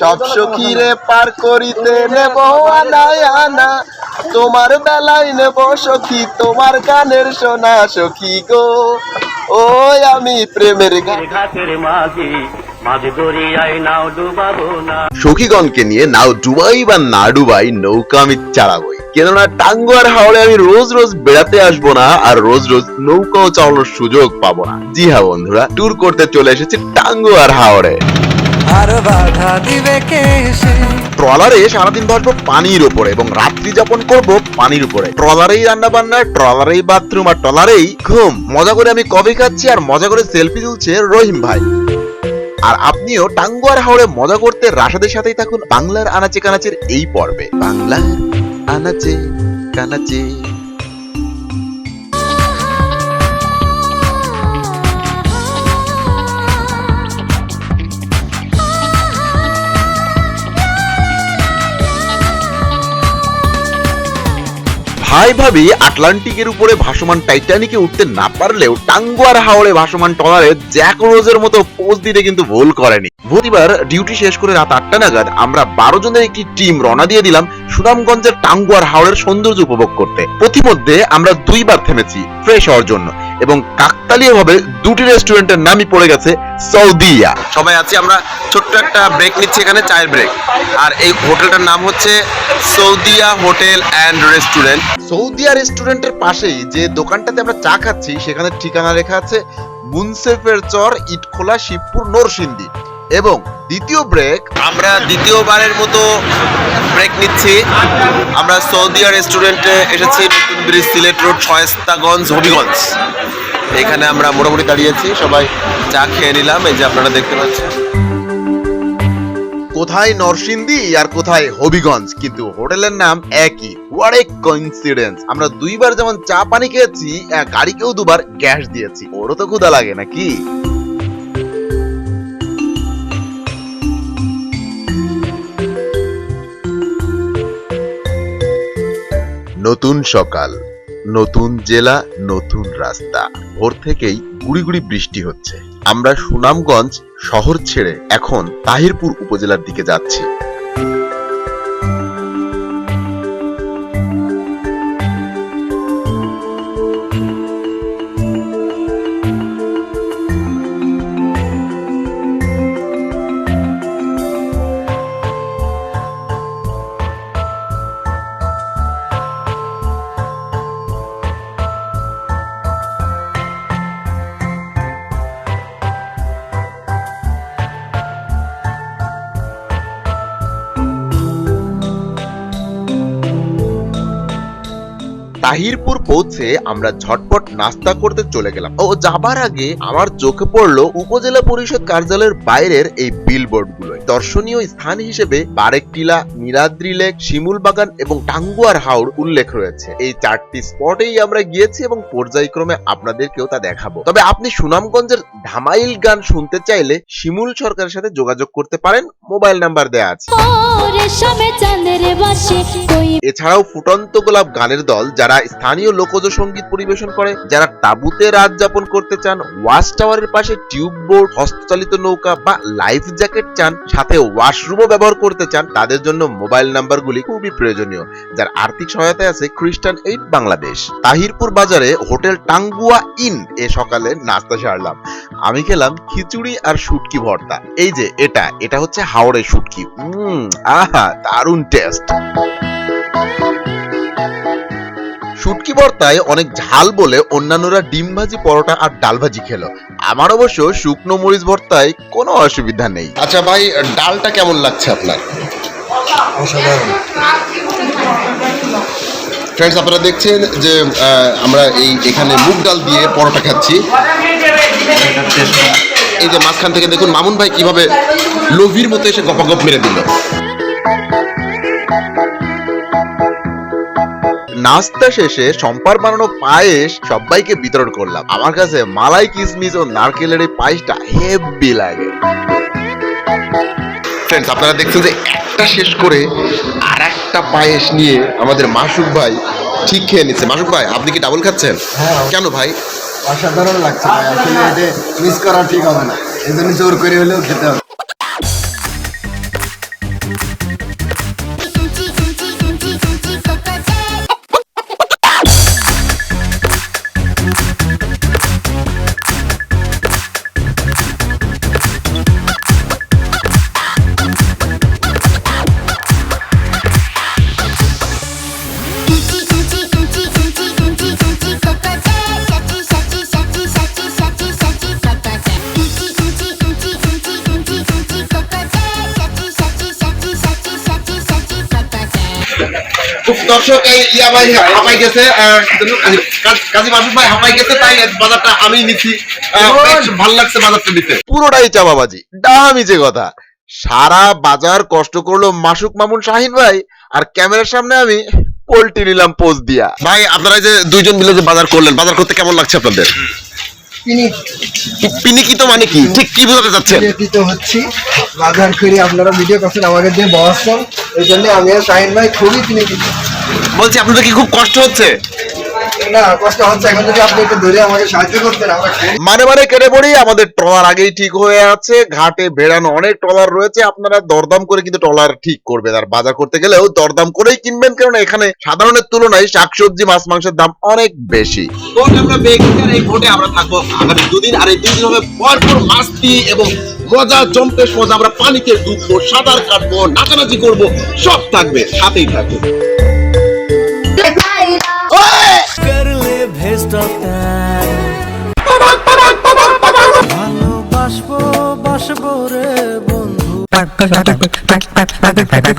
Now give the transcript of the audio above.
সব সখীরে পার করিতে নেব আনায় আনা। তোমার বেলায় নেব সখী তোমার সোনা সখী গো। ওই আমি প্রেমের ঘাটের মাঝি সখীগণকে নিয়ে নাও ডুবাই বা না ডুবাই নৌকা আমি চালাবই। কেননা টাঙ্গু আর হাওড়ে আমি রোজ রোজ বেড়াতে আসব না আর রোজ রোজ নৌকাও চালানোর সুযোগ পাবো না। জি হ্যাঁ বন্ধুরা ট্যুর করতে চলে এসেছি টাঙ্গু আর হাওড়ে। ট্রলারে সারাদিন বসবো পানির উপরে এবং রাত্রি যাপন করব পানির উপরে। ট্রলারেই রান্না বান্না, ট্রলারেই বাথরুম আর ট্রলারেই ঘুম। মজা করে আমি কফি খাচ্ছি আর মজা করে সেলফি তুলছে রহিম ভাই। আর আপনিও টাঙ্গুয়ার হাওড়ে মজা করতে রাশাদের সাথেই থাকুন বাংলার আনাচে কানাচের এই পর্বে। বাংলার আনাচে কানাচে। ভাবি আটলান্টিকের উপরে ভাসমান টাইটানিকে উঠতে না পারলেও টাঙ্গুয়ার হাওড়ে ভাসমান টলারে জ্যাক রোজের মতো পোজ দিতে কিন্তু ভুল করেনি। বুধবার ডিউটি শেষ করে রাত আটটা নাগাদ আমরা বারো জনের একটি টিম রওনা দিয়ে দিলাম সুনামগঞ্জের টাঙ্গুয়ার হাওড়ের সৌন্দর্য উপভোগ করতে। প্রতিমধ্যে আমরা দুইবার থেমেছি ফ্রেশ হওয়ার জন্য। এবং কাকতালীয় ভাবে দুটি রেস্টুরেন্টের নামই পড়ে গেছে সৌদিয়া। সবাই আছি আমরা ছোট্ট একটা ব্রেক নিচ্ছি এখানে চায়ের ব্রেক আর এই হোটেলটার নাম হচ্ছে Saudia hotel and restaurant. Saudia রেস্টুরেন্টের পাশেই যে দোকানটাতে আমরা চা খাচ্ছি সেখানে ঠিকানা লেখা আছে মুনসেফের চর ইটখোলা শিবপুর নরসিংদী। এবং দ্বিতীয় ব্রেক আমরা দ্বিতীয়বারের মতো ব্রেক নিচ্ছি। আমরা সৌদিয়া রেস্টুরেন্টে এসেছি, নতুন ব্রিজ, সিলেট রোড শয়েস্তাগঞ্জ হবিগঞ্জ। এখানে আমরা মোটামুটি দাঁড়িয়েছি, সবাই চা খেয়ে নিলাম, এই যে আপনারা দেখতে পাচ্ছেন। কোথায় নরসিংদী আর কোথায় হবিগঞ্জ? কিন্তু হোটেলের নাম একই। হোয়াট এ কোইন্সিডেন্স আমরা দুইবার যেমন চা পানি খেয়েছি গাড়িকেও দুবার গ্যাস দিয়েছি। ওরও তো ক্ষুধা লাগে নাকি? নতুন সকাল, নতুন জেলা, নতুন রাস্তা। ভোর থেকেই গুড়ি গুড়ি বৃষ্টি হচ্ছে। আমরা সুনামগঞ্জ শহর ছেড়ে এখন তাহিরপুর উপজেলার দিকে যাচ্ছি। তাহিরপুর পৌঁছে আমরা ঝটপট নাস্তা করতে চলে গেলাম। ও যাবার আগে আমার চোখে পড়ল উপজেলা পরিষদ কার্যালয়ের বাইরের এই বিলবোর্ডগুলো দর্শনীয় স্থান হিসেবে বারেকটিলা নীলাদ্রি লেক শিমুল বাগান এবং টাঙ্গুয়ার হাওড় উল্লেখ রয়েছে। এই চারটি স্পটেই আমরা গিয়েছি এবং পর্যায়ক্রমে আপনাদেরকেও তা দেখাবো। তবে আপনি সুনামগঞ্জের ধামাইল গান শুনতে চাইলে শিমুল সরকারের সাথে যোগাযোগ করতে পারেন। মোবাইল নাম্বার দেয়া আছে। এছাড়াও ফুটন্ত গোলাপ গানের দল যারা স্থানীয় লোকজ সংগীত পরিবেশন করে, যারা তাঁবুতে রাত যাপন করতে চান, ওয়াশ টাওয়ারের পাশে টিউব বোর্ড, হস্তচালিত নৌকা বা লাইফ জ্যাকেট চান, সাথে ওয়াশরুমও ব্যবহার করতে চান, তাদের জন্য মোবাইল নাম্বারগুলি খুবই প্রয়োজনীয়, যার আর্থিক সহায়তায় আছে খ্রিস্টান এইড বাংলাদেশ। তাহিরপুর বাজারে হোটেল টাঙ্গুয়া ইন এ সকালে নাস্তা সারলাম। আমি খেলাম খিচুড়ি আর শুটকি ভর্তা। এই যে এটা এটা হচ্ছে হাওড়ের শুটকি। উম, আহা, দারুণ টেস্ট। শুটকি ভর্তায় অনেক ঝাল বলে অন্যান্যরা ডিম ভাজি পরোটা আর ডাল ভাজি খেলো। আমার অবশ্য শুকনো মরিচ ভর্তায় কোনো অসুবিধা নেই। আচ্ছা ভাই ডালটা কেমন লাগছে আপনার? ফ্রেন্ডস আপনারা দেখছেন যে আমরা এই এখানে মুগ ডাল দিয়ে পরোটা খাচ্ছি। এই যে মাঝখান থেকে দেখুন মামুন ভাই কীভাবে লোভির মতো এসে গপাগপ মেরে দিল। নাস্তা শেষে সম্পার বানানো পায়েস সবাইকে বিতরণ করলাম। আমার কাছে মালাই কিসমিস ও নারকেলের এই পায়েসটা হেভি লাগে। ফ্রেন্ডস আপনারা দেখছেন যে একটা শেষ করে আর একটা পায়েস নিয়ে আমাদের মাসুক ভাই ঠিক খেয়ে নিচ্ছে। মাসুক ভাই আপনি কি ডাবল খাচ্ছেন? হ্যাঁ। কেন ভাই? অসাধারণ লাগছে ভাই। আসলে এটা মিস করা ঠিক হবে না। এই জন্য জোর করে হলেও খেতে হবে। দর্শক এই ইয়া ভাই হাঁপাই গেছে কাজী- কাজী মাসুদ ভাই হাঁপাই গেছে তাই বাজারটা আমি নিচ্ছি ভালো লাগছে বাজারটা দিতে পুরোটাই চাপাবাজি ডাহামি যে কথা। সারা বাজার কষ্ট করল মাসুক মামুন শাহিন ভাই আর ক্যামেরার সামনে আমি পোল্টি নিলাম পোজ দিয়া। ভাই আপনারা যে দুইজন মিলে যে বাজার করলেন বাজার করতে কেমন লাগছে আপনাদের? পিনিকিত মানে কি? ঠিক কি বোঝাতে চাচ্ছেন? চিন্তিত হচ্ছি। বাজার করি আপনারা ভিডিও করছেন আমাকে দিয়ে বসাচ্ছেন এই জন্য আমি আর শাহিন ভাই খুবই চিন্তিত বলছি আপনাদের কি খুব কষ্ট হচ্ছে? না কষ্ট হচ্ছে। এখন যদি আপনি একটু ধরে আমাকে সাহায্য করতেন আমরা খুবই মানে মানে কেটে পড়ি আমাদের ট্রলার আগেই ঠিক হয়ে আছে ঘাটে বেড়ানো অনেক ট্রলার রয়েছে আপনারা দরদাম করে কিন্তু ট্রলার ঠিক করবেন। আর বাজার করতে গেলেও দরদাম করেই কিনবেন কারণ এখানে সাধারণের তুলনায় শাকসবজি মাছ মাংসের দাম অনেক বেশি। ভোট আমরা পেয়ে গেছি আর এই ভোটে আমরা থাকব। আগামী দুদিন আর এই দুদিন হবে ভরপুর মাস্তি এবং মজা জম্পেশ মজা আমরা পানিতে ডুববো সাঁতার কাটবো নাচানাচি করব সব থাকবে সাথেই থাকবে। বন্ধু চলো